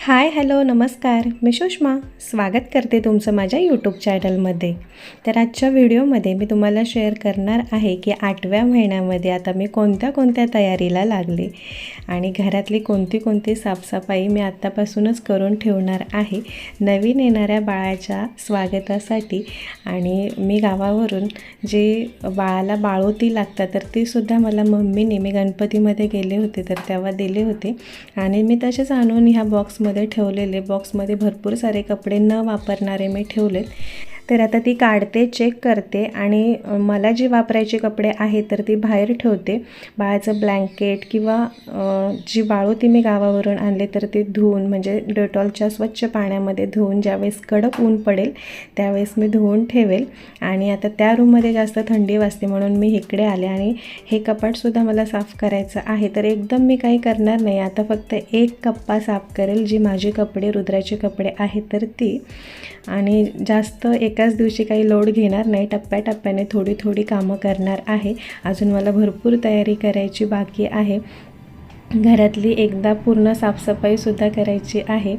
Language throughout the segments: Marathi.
हाय हॅलो नमस्कार. मी सुषमा. स्वागत करते तुमचं माझ्या यूट्यूब चॅनलमध्ये तर आजच्या व्हिडिओमध्ये मी तुम्हाला शेअर करणार आहे की आठव्या महिन्यामध्ये आता मी कोणत्या कोणत्या तयारीला लागले आणि घरातली कोणती कोणती साफसफाई मी आत्तापासूनच करून ठेवणार आहे नवीन येणाऱ्या बाळाच्या स्वागतासाठी. आणि मी गावावरून जे बाळाला बाळोती लागतात तर तीसुद्धा मला मम्मीने मी गणपतीमध्ये गेले होते तर तेव्हा दिले होते. आणि मी तसेच आणून ह्या बॉक्समध्ये ठेवलेले बॉक्समध्ये भरपूर सारे कपडे न वापरणारे मी ठेवलेत. तर आता ती काढते चेक करते आणि मला जी वापरायचे कपडे आहेत तर ती बाहेर ठेवते. बाळाचं ब्लँकेट किंवा जी वाळू ती मी गावावरून आणले तर ती धुवून म्हणजे डेटॉलच्या स्वच्छ पाण्यामध्ये धुवून ज्यावेळेस कडक ऊन पडेल त्यावेळेस मी धुवून ठेवेल. आणि आता त्या रूममध्ये जास्त थंडी वाजते म्हणून मी इकडे आले आणि हे कपाटसुद्धा मला साफ करायचं आहे. तर एकदम मी काही करणार नाही. आता फक्त एक कप्पा साफ करेल जी माझी कपडे रुद्राचे कपडे आहेत तर ती. आणि जास्त एक एकाच दिवशी काही लोड घेणार नाही टप्प्याटप्प्याने थोडी थोडी कामं करणार आहे. अजून मला भरपूर तयारी करायची बाकी आहे. घरातली एकदा पूर्ण साफसफाईसुद्धा करायची आहे.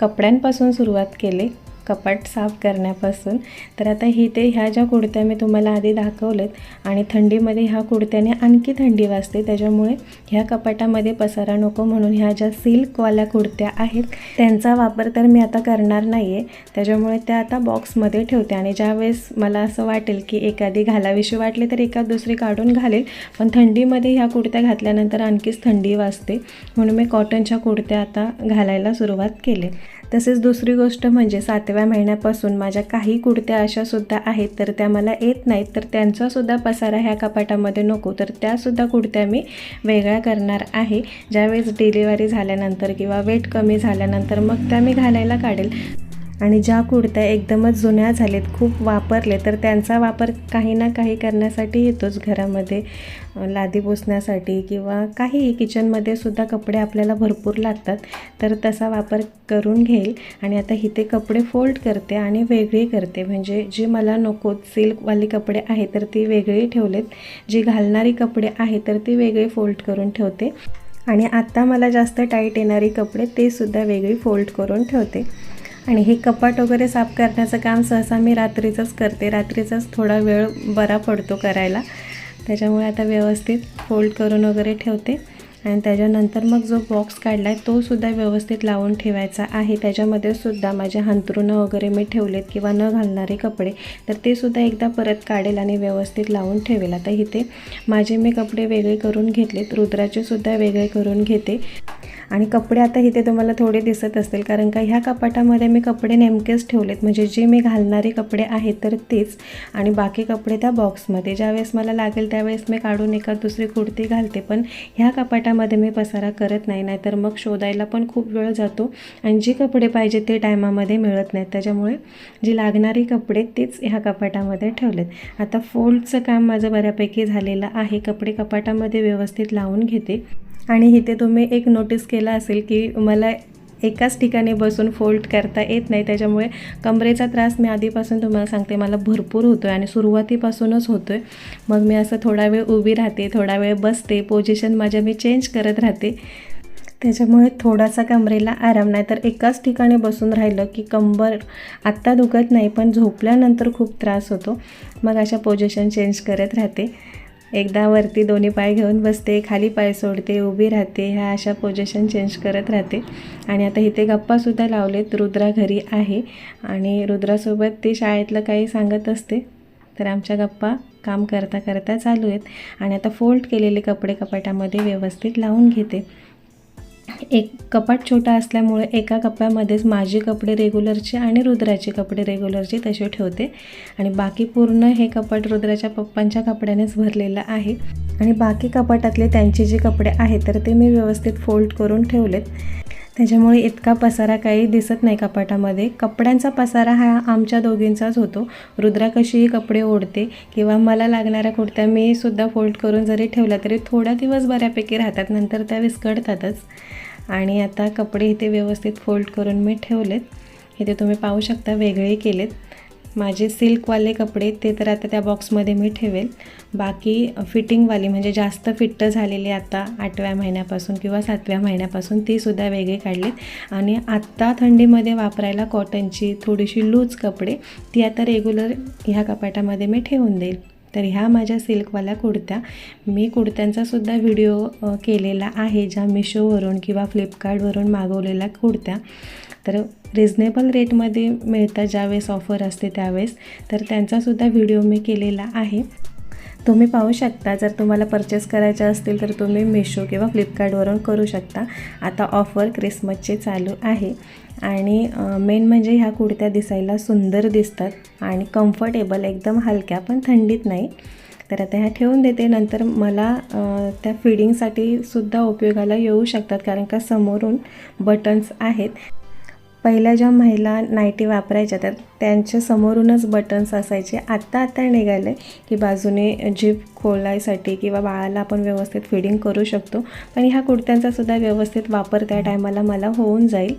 कपड्यांपासून सुरुवात केली. कपाट साफ करण्यापासून. तर आता ही ते ह्या ज्या कुडत्या मी तुम्हाला आधी दाखवलेत आणि थंडीमध्ये ह्या कुडत्याने आणखी थंडी वाजते त्याच्यामुळे ह्या कपाटामध्ये पसारा नको म्हणून ह्या ज्या सिल्कवाल्या कुडत्या आहेत त्यांचा वापर तर मी आता करणार नाही आहे त्याच्यामुळे त्या आता बॉक्समध्ये ठेवते आणि ज्यावेळेस मला असं वाटेल की एखादी घालावीशी वाटली तर एखाद दुसरी काढून घालेल पण थंडीमध्ये ह्या कुडत्या घातल्यानंतर आणखीच थंडी वाजते. म्हणून मी कॉटनच्या कुडत्या आता घालायला सुरुवात केली. तसेच दुसरी गोष्ट म्हणजे सातव्या महिन्यापासून माझ्या काही कुडत्या अशा सुद्धा आहेत तर त्या मला येत नाहीत तर त्यांचासुद्धा पसारा ह्या कपाटामध्ये नको तर त्यासुद्धा कुडत्या मी वेगळ्या करणार आहे. ज्यावेळेस डिलिव्हरी झाल्यानंतर किंवा वेट कमी झाल्यानंतर मग त्या मी घालायला काढेल. आणि ज्या कुडत्या एकदमच जुन्या झालेत खूप वापरले तर त्यांचा वापर काही ना काही करण्यासाठी येतोच घरामध्ये. लादी पुसण्यासाठी किंवा काही किचनमध्ये सुद्धा कपडे आपल्याला भरपूर लागतात तर तसा वापर करून घेईल. आणि आता इथे कपडे फोल्ड करते आणि वेगळी करते. म्हणजे जी मला नको सिल्कवाली कपडे आहेत तर ती वेगळी ठेवलेत. जी घालणारी कपडे आहेत तर ती वेगळी फोल्ड करून ठेवते. आणि आत्ता मला जास्त टाईट येणारी कपडे ते सुद्धा वेगळी फोल्ड करून ठेवते. आणि हे कपाट वगैरे साफ करण्याचं काम सहसा मी रात्रीचंच करते. रात्रीचाच थोडा वेळ बरा पडतो करायला. त्याच्यामुळे आता व्यवस्थित फोल्ड करून वगैरे ठेवते. आणि त्याच्यानंतर मग जो बॉक्स काढला आहे तोसुद्धा व्यवस्थित लावून ठेवायचा आहे. त्याच्यामध्ये सुद्धा माझ्या अंथरुणं वगैरे मी ठेवलेत किंवा न घालणारे कपडे तर ते सुद्धा एकदा परत काढेल आणि व्यवस्थित लावून ठेवेल. आता इथे माझे मी कपडे वेगळे करून घेतलेत. रुद्राचे सुद्धा वेगळे करून घेते. आणि कपडे आता इथे तुम्हाला थोडे दिसत असतील कारण का ह्या कपाटामध्ये मी कपडे नेमकेच ठेवलेत. म्हणजे जे मी घालणारे कपडे आहेत तर तेच. आणि बाकी कपडे त्या बॉक्समध्ये. ज्यावेळेस मला लागेल त्यावेळेस मी काढून एका दुसरी कुर्ती घालते पण ह्या कपाटामध्ये मी पसारा करत नाही. नाहीतर मग शोधायला पण खूप वेळ जातो. आणि जे कपडे पाहिजे ते टायमामध्ये मिळत नाहीत. त्याच्यामुळे जी लागणारी कपडे तेच ह्या कपाटामध्ये ठेवलेत. आता फोल्डचं काम माझं बऱ्यापैकी झालेलं आहे. कपडे कपाटामध्ये व्यवस्थित लावून घेते. आणि इथे तुम्ही एक नोटीस केला असेल की मला एकाच ठिकाणी बसून फोल्ड करता येत नाही. त्याच्यामुळे कमरेचा त्रास मी आधीपासून तुम्हाला सांगते. मला भरपूर होतो आहे आणि सुरुवातीपासूनच होतो आहे मग मी असं थोडा वेळ उभी राहते थोडा वेळ बसते पोझिशन माझ्या मी चेंज करत राहते. त्याच्यामुळे थोडासा कमरेला आराम नाही. तर एकाच ठिकाणी बसून राहिलं की कंबर आत्ता दुखत नाही पण झोपल्यानंतर खूप त्रास होतो. मग अशा पोझिशन चेंज करत राहते. एकदा वरती दोन्ही पाय घेऊन बसते खाली पाय सोडते उभी राहते ह्या अशा पोझिशन चेंज करत राहते. आणि आता इथे गप्पासुद्धा लावलेत रुद्रा घरी आहे. आणि रुद्रासोबत ती शाळेतलं काही सांगत असते. तर आमच्या गप्पा काम करता करता चालू आहेत. आणि आता फोल्ड केलेले कपडे कपाटामध्ये व्यवस्थित लावून घेते. एक कपाट छोटा असल्यामुळे एका कप्प्यामध्येच माझे कपडे रेग्युलरचे आणि रुद्राचे कपडे रेग्युलरचे तसे ठेवते. आणि बाकी पूर्ण हे कपाट रुद्राच्या पप्पांच्या कपड्यानेच भरलेलं आहे. आणि बाकी कपाटातले त्यांचे जे कपडे आहेत तर ते मी व्यवस्थित फोल्ड करून ठेवलेत. त्याच्यामुळे इतका पसारा काही दिसत नाही कपाटामध्ये. कपड्यांचा पसारा हा आमच्या दोघींचाच होतो. रुद्रा कशीही कपडे ओढते किंवा मला लागणाऱ्या कुर्त्या मी सुद्धा फोल्ड करून जरी ठेवल्या तरी थोडा दिवस बऱ्यापैकी राहतात नंतर त्या विस्कटतातच आणि आता कपडे इथे व्यवस्थित फोल्ड करून मी ठेवलेत. इथे तुम्ही पाहू शकता वेगळे केलेत. माझे सिल्कवाले कपडे ते तर आता त्या बॉक्समध्ये मी ठेवेल. बाकी फिटिंगवाली म्हणजे जास्त फिट्ट झालेली आता आठव्या महिन्यापासून किंवा सातव्या महिन्यापासून तीसुद्धा वेगळी काढलीत. आणि आत्ता थंडीमध्ये वापरायला कॉटनची थोडीशी लूज कपडे ती आता रेग्युलर ह्या कपाटामध्ये मी ठेवून देईल. तर ह्या माझ्या सिल्कवाल्या कुडत्या मी कुडत्यांचासुद्धा व्हिडिओ केलेला आहे ज्या मिशोवरून किंवा फ्लिपकार्टवरून मागवलेल्या कुडत्या तर रिजनेबल रेटमध्ये मिळतात ज्यावेळेस ऑफर असते त्यावेळेस. तर त्यांचासुद्धा व्हिडिओ मी केलेला आहे. तुम्ही पाहू शकता जर तुम्हाला परचेस करायच्या असतील तर तुम्ही मिशो किंवा फ्लिपकार्टवरून करू शकता. आता ऑफर क्रिसमसचे चालू आहे. आणि मेन म्हणजे ह्या कुर्त्या दिसायला सुंदर दिसतात आणि कम्फर्टेबल एकदम हलक्या पण थंडीत नाही. तर आता ह्या ठेवून देते. नंतर मला त्या फिडिंगसाठी सुद्धा उपयोगाला येऊ शकतात कारण का समोरून बटन्स आहेत. पहिल्या ज्या महिला नाईटी वापरायच्या तर त्यांच्या समोरूनच बटन्स असायचे. आत्ता आता निघाले की बाजूने जीप खोलायसाठी किंवा बाळाला आपण व्यवस्थित फिडिंग करू शकतो. पण ह्या कुर्त्यांचा सुद्धा व्यवस्थित वापर त्या टायमाला मला होऊन जाईल.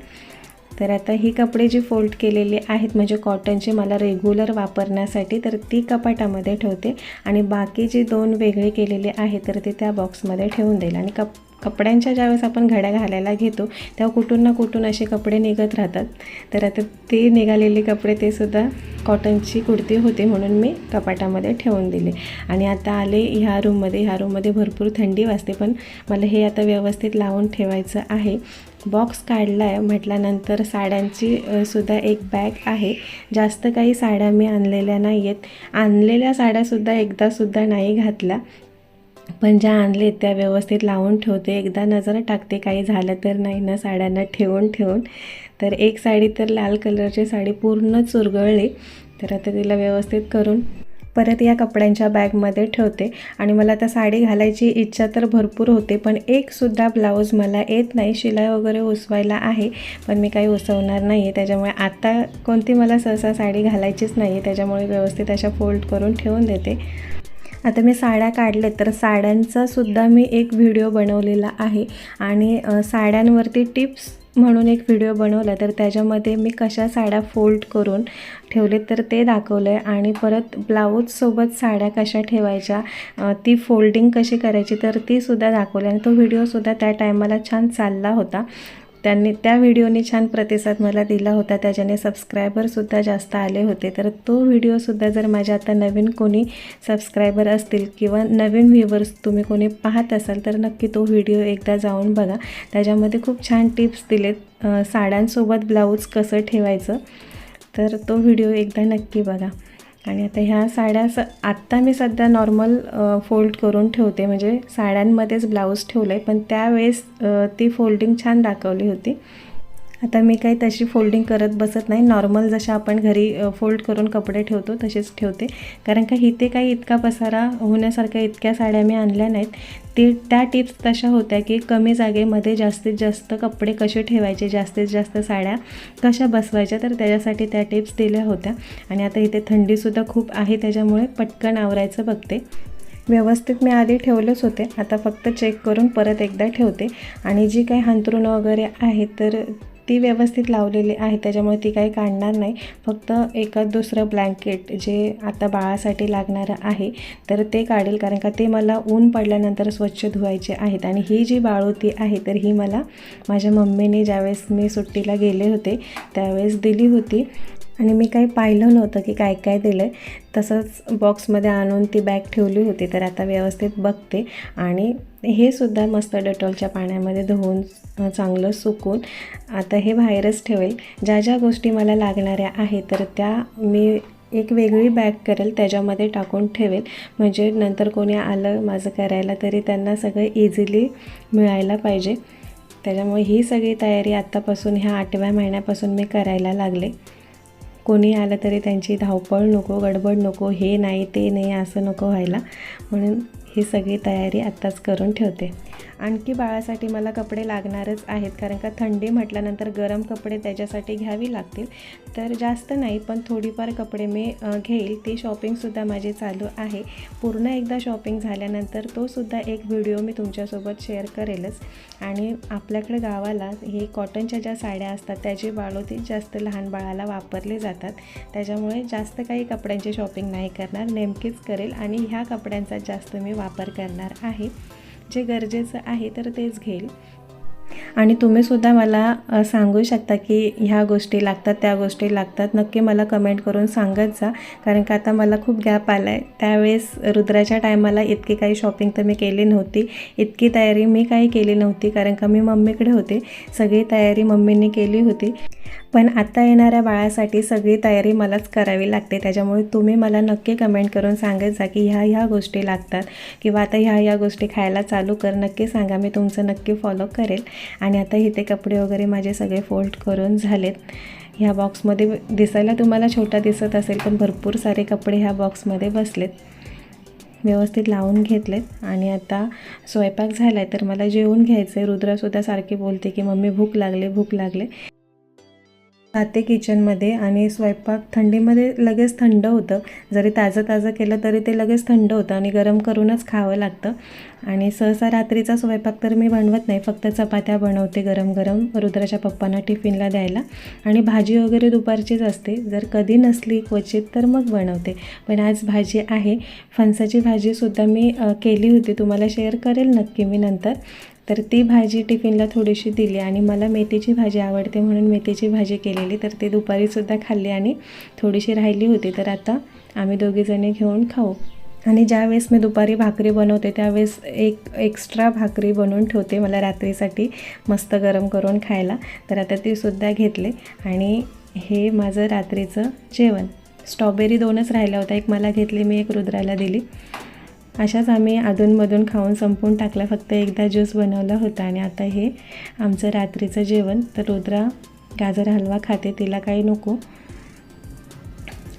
तर आता ही कपडे जी फोल्ड केलेली आहेत म्हणजे कॉटनची मला रेग्युलर वापरण्यासाठी तर ती कपाटामध्ये ठेवते. आणि बाकी जी दोन वेगळी केलेली आहे तर ते त्या बॉक्समध्ये ठेवून देईल. आणि कप कपड्यांच्या ज्यावेळेस आपण घड्या घालायला घेतो तेव्हा कुठून ना कुठून असे कपडे निघत राहतात. तर आता ते निघालेले कपडे ते सुद्धा कॉटनची कुर्ती होती म्हणून मी कपाटामध्ये ठेवून दिले. आणि आता आले ह्या रूममध्ये ह्या रूममध्ये भरपूर थंडी वाजते पण मला हे आता व्यवस्थित लावून ठेवायचं आहे. बॉक्स काढला आहे म्हटल्यानंतर साड्यांची सुद्धा एक बॅग आहे. जास्त काही साड्या मी आणलेल्या नाही आहेत आणलेल्या साड्यासुद्धा एकदासुद्धा नाही घातल्या. पण ज्या आणले त्या व्यवस्थित लावून ठेवते. एकदा नजर टाकते काही झालं तर नाही ना साड्यांना ठेवून ठेवून. तर एक साडी तर लाल कलरची साडी पूर्ण चुरगळली तर आता तिला व्यवस्थित करून परत या कपड्यांच्या बॅगमध्ये ठेवते. आणि मला आता साडी घालायची इच्छा तर भरपूर होते पण एकसुद्धा ब्लाऊज मला येत नाही. शिलाई वगैरे उसवायला आहे पण मी काही उसवणार नाही आहे त्याच्यामुळे आता कोणती मला सहसा साडी घालायचीच नाही आहे त्याच्यामुळे व्यवस्थित अशा फोल्ड करून ठेवून देते. आता मी साड्या काढले तर साड्यांचा सुद्धा मी एक व्हिडिओ बनवलेला आहे. आणि साड्यांवरती टिप्स म्हणून एक व्हिडिओ बनवला तर त्याच्यामध्ये मी कशा साड्या फोल्ड करून ठेवले तर ते दाखवलं आहे आणि परत ब्लाऊजसोबत साड्या कशा ठेवायच्या ती फोल्डिंग कशी करायची तर तीसुद्धा दाखवली. आणि तो व्हिडिओसुद्धा त्या टायमाला छान चालला होता. त्यांनी त्या व्हिडिओने छान प्रतिसाद मला दिला होता त्याच्याने सबस्क्रायबरसुद्धा जास्त आले होते. तर तो व्हिडिओसुद्धा जर माझ्या आता नवीन कोणी सबस्क्रायबर असतील किंवा नवीन व्ह्युवर्स तुम्ही कोणी पाहत असाल तर नक्की तो व्हिडिओ एकदा जाऊन बघा. त्याच्यामध्ये खूप छान टिप्स दिलेत. साड्यांसोबत ब्लाऊज कसं ठेवायचं तर तो व्हिडिओ एकदा नक्की बघा. आणि आता ह्या साड्या स आत्ता मी सध्या नॉर्मल फोल्ड करून ठेवते. म्हणजे साड्यांमध्येच ब्लाऊज ठेवलं आहे पण त्यावेळेस ती फोल्डिंग छान दाखवली होती. आता मी काही तशी फोल्डिंग करत बसत नाही. नॉर्मल जशा आपण घरी फोल्ड करून कपडे ठेवतो तसेच ठेवते. कारण का इथे काही इतका पसारा होण्यासारख्या इतक्या साड्या मी आणल्या नाहीत. ती त्या टिप्स तशा होत्या की कमी जागेमध्ये जास्तीत जास्त कपडे कसे ठेवायचे जास्तीत जास्त साड्या कशा बसवायच्या तर त्याच्यासाठी त्या टिप्स दिल्या होत्या. आणि आता इथे थंडीसुद्धा खूप आहे त्याच्यामुळे पटकन आवरायचं बघते. व्यवस्थित मी आधी ठेवलेच होते आता फक्त चेक करून परत एकदा ठेवते. आणि जी काही हंतरून वगैरे आहे तर ती व्यवस्थित लावलेली आहे त्याच्यामुळे ती काही काढणार नाही. फक्त एखाद दुसरं ब्लँकेट जे आता बाळासाठी लागणारं आहे तर ते काढेल कारण का ते मला ऊन पडल्यानंतर स्वच्छ धुवायचे आहेत. आणि ही जी बाळोती आहे तर ही मला माझ्या मम्मीने ज्यावेळेस मी सुट्टीला गेले होते त्यावेळेस दिली होती. आणि मी काही पाहिलं नव्हतं की काय काय दिलं आहे तसंच बॉक्समध्ये आणून ती बॅग ठेवली होती तर आता व्यवस्थित बघते. आणि हे सुद्धा मस्त डेटॉलच्या पाण्यामध्ये धुवून चांगलं सुकून आता हे बाहेरच ठेवेल. ज्या ज्या गोष्टी मला लागणाऱ्या आहेत तर त्या मी एक वेगळी बॅग करेल त्याच्यामध्ये टाकून ठेवेल. म्हणजे नंतर कोणी आलं माझं करायला तरी त्यांना सगळं इझिली मिळायला पाहिजे. त्याच्यामुळे ही सगळी तयारी आत्तापासून ह्या आठव्या महिन्यापासून मी करायला लागले. कोणी आलं तरी त्यांची धावपळ नको गडबड नको हे नाही ते नाही असं नको व्हायला. म्हणून ही सगळी तयारी आत्ताच करून ठेवते. आणखी बाळासाठी मला कपडे लागणारच आहेत कारण का थंडी म्हटल्यानंतर गरम कपडे त्याच्यासाठी घ्यावी लागतील. तर जास्त नाही पण थोडीफार कपडे मी घेईल. ती शॉपिंगसुद्धा माझी चालू आहे. पूर्ण एकदा शॉपिंग झाल्यानंतर तोसुद्धा एक व्हिडिओ मी तुमच्यासोबत शेअर करेलच. आणि आपल्याकडे गावाला हे कॉटनच्या ज्या साड्या असतात त्याची बाळोती जास्त लहान बाळाला वापरले जातात. त्याच्यामुळे जास्त काही कपड्यांची शॉपिंग नाही करणार नेमकीच करेल. आणि ह्या कपड्यांचा जास्त मी वापर करणार आहे. जे गरजेचं आहे तर तेच घेईल. आणि तुम्हीसुद्धा मला सांगू शकता की ह्या गोष्टी लागतात त्या गोष्टी लागतात. नक्की मला कमेंट करून सांगत जा कारण का आता मला खूप गॅप आला आहे त्यावेळेस रुद्राच्या टायमाला इतकी काही शॉपिंग तर मी केली नव्हती. इतकी तयारी मी काही केली नव्हती कारण का मी मम्मीकडे होते. सगळी तयारी मम्मींनी केली होती. पण आता येणाऱ्या बाळासाठी सगळी तयारी मलाच करावी लागते. त्याच्यामुळे तुम्ही मला नक्की कमेंट करून सांगत जा की ह्या ह्या गोष्टी लागतात. किंवा आता ह्या ह्या गोष्टी खायला चालू कर. नक्की सांगा मी तुमचं नक्की फॉलो करेल. आणि आता इथे कपडे वगैरे माझे सगळे फोल्ड करून झालेत. ह्या बॉक्समध्ये दिसायला तुम्हाला छोटा दिसत असेल पण भरपूर सारे कपडे ह्या बॉक्समध्ये बसलेत. व्यवस्थित लावून घेतलेत. आणि आता स्वयंपाक झाला आहे तर मला जेवून घ्यायचं आहे रुद्रासुद्धा सारखी बोलते की मम्मी भूक लागले भूक लागले. राहते किचनमध्ये आणि स्वयंपाक थंडीमध्ये लगेच थंड होतं. जरी ताजं ताजं केलं तरी ते लगेच थंड होतं आणि गरम करूनच खावं लागतं. आणि सहसा रात्रीचा स्वयंपाक तर मी बनवत नाही. फक्त चपात्या बनवते गरम गरम रुद्राच्या पप्पांना टिफिनला द्यायला. आणि भाजी वगैरे दुपारचीच असते. जर कधी नसली क्वचित तर मग बनवते. पण आज भाजी आहे. फणसाची भाजीसुद्धा मी केली होती. तुम्हाला शेअर करेल नक्की मी नंतर. तर ती भाजी टिफिनला थोडीशी दिली आणि मला मेथीची भाजी आवडते म्हणून मेथीची भाजी केलेली. तर ती दुपारीसुद्धा खाल्ली आणि थोडीशी राहिली होती. तर आता आम्ही दोघीजणी घेऊन खाऊ. आणि ज्यावेळेस मी दुपारी भाकरी बनवते त्यावेळेस एक एक्स्ट्रा भाकरी बनवून ठेवते मला रात्रीसाठी मस्त गरम करून खायला. तर आता तीसुद्धा घेतले आणि हे माझं रात्रीचं जेवण. स्ट्रॉबेरी दोनच राहिल्या होत्या. एक मला घेतली मी एक रुद्राला दिली. अशाच आम्ही अधूनमधून खाऊन संपून टाकला. फक्त एकदा ज्यूस बनवला होता आणि आता हे आमचं रात्रीचं जेवण. तर रुद्रा गाजर हलवा खाते तिला काही नको.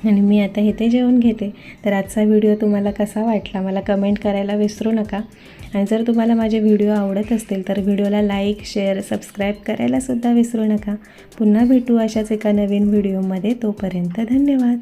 आणि मी आता इथे जेवण घेते. तर आजचा व्हिडिओ तुम्हाला कसा वाटला मला कमेंट करायला विसरू नका. आणि जर तुम्हाला माझे व्हिडिओ आवडत असतील तर व्हिडिओला लाईक शेअर सबस्क्राईब करायलासुद्धा विसरू नका. पुन्हा भेटू अशाच एका नवीन व्हिडिओमध्ये. तोपर्यंत धन्यवाद.